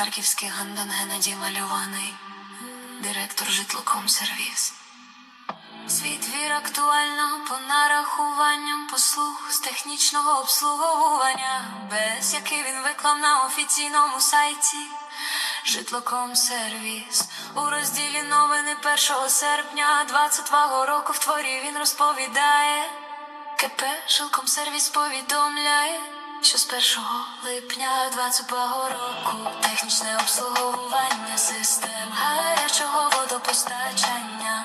Харківський гандан Геннадій малюваний, директор житлокомсервіс. Свій твір актуально по нарахуванням послуг з технічного обслуговування, без який він виклав на офіційному сайті. Житлокомсервіс у розділі новини 1 серпня 22-го року в творі він розповідає. КП Жилкомсервіс повідомляє, що з 1 липня 22 року технічне обслуговування систем гарячого водопостачання,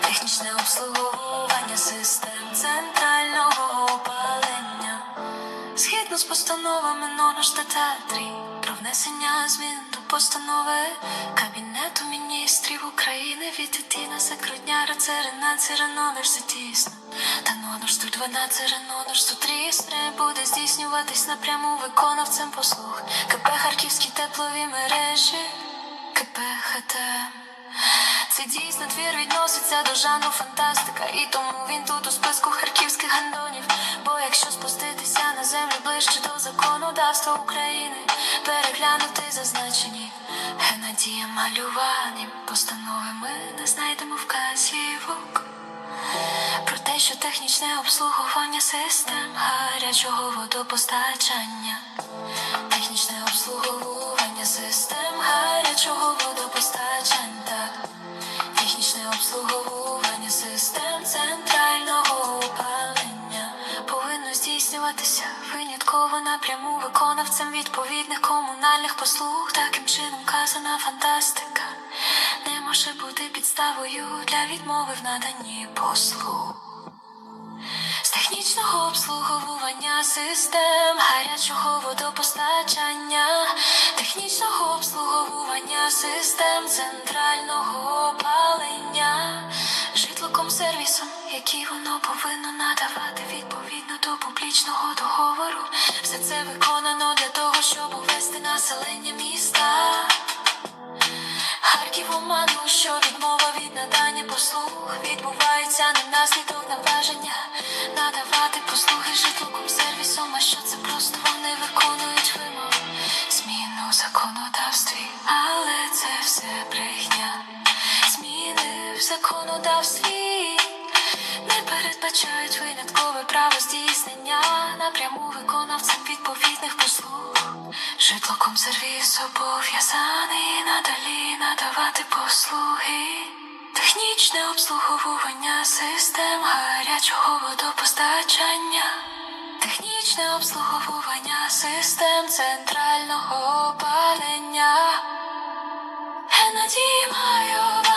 технічне обслуговування систем центрального опалення. Згідно з постановами номер стаття 3 про внесення змін постанови. Кабінету міністрів України від 11 грудня РЦРНАЦР номер дійсно та номер 112 номер 103 буде здійснюватись напряму виконавцем послуг. КП Харківські теплові мережі. КП ХТМ. Цей дійсно твір відноситься до жанру фантастика, і тому він тут у списку харківських гандонів. Бо якщо законодавства України, переглянути зазначені Геннадієм малювання постанови ми не знайдемо вказівок. Про те, що технічне обслуговування систем гарячого водопостачання, технічне обслуговування систем гарячого водопостачання, повинно винятково напряму виконавцем відповідних комунальних послуг. Таким чином казана фантастика не може бути підставою для відмови в наданні послуг. З технічного обслуговування систем гарячого водопостачання, технічного обслуговування систем центрального опалення, який воно повинно надавати відповідно до публічного договору. Все це виконано для того, щоб увести населення міста. Харків оману, що відмова від надання послуг відбувається не внаслідок наваження надавати послуги житловим сервісом, а що це просто вони виконують вимоги змін у законодавстві, але це все брехня. Зміни в законодавстві передбачають виняткове право здійснення напряму виконавцем відповідних послуг. Житлокомсервіс обов'язаний надалі надавати послуги. Технічне обслуговування систем гарячого водопостачання, технічне обслуговування систем центрального опалення. Геннадій майований,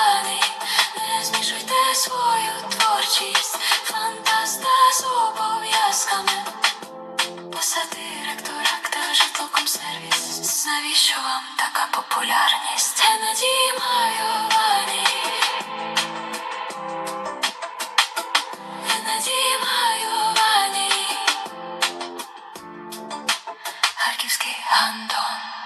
навіщо вам така популярність? Я надії маю вані. Я надії маю вані. Харківський гандон.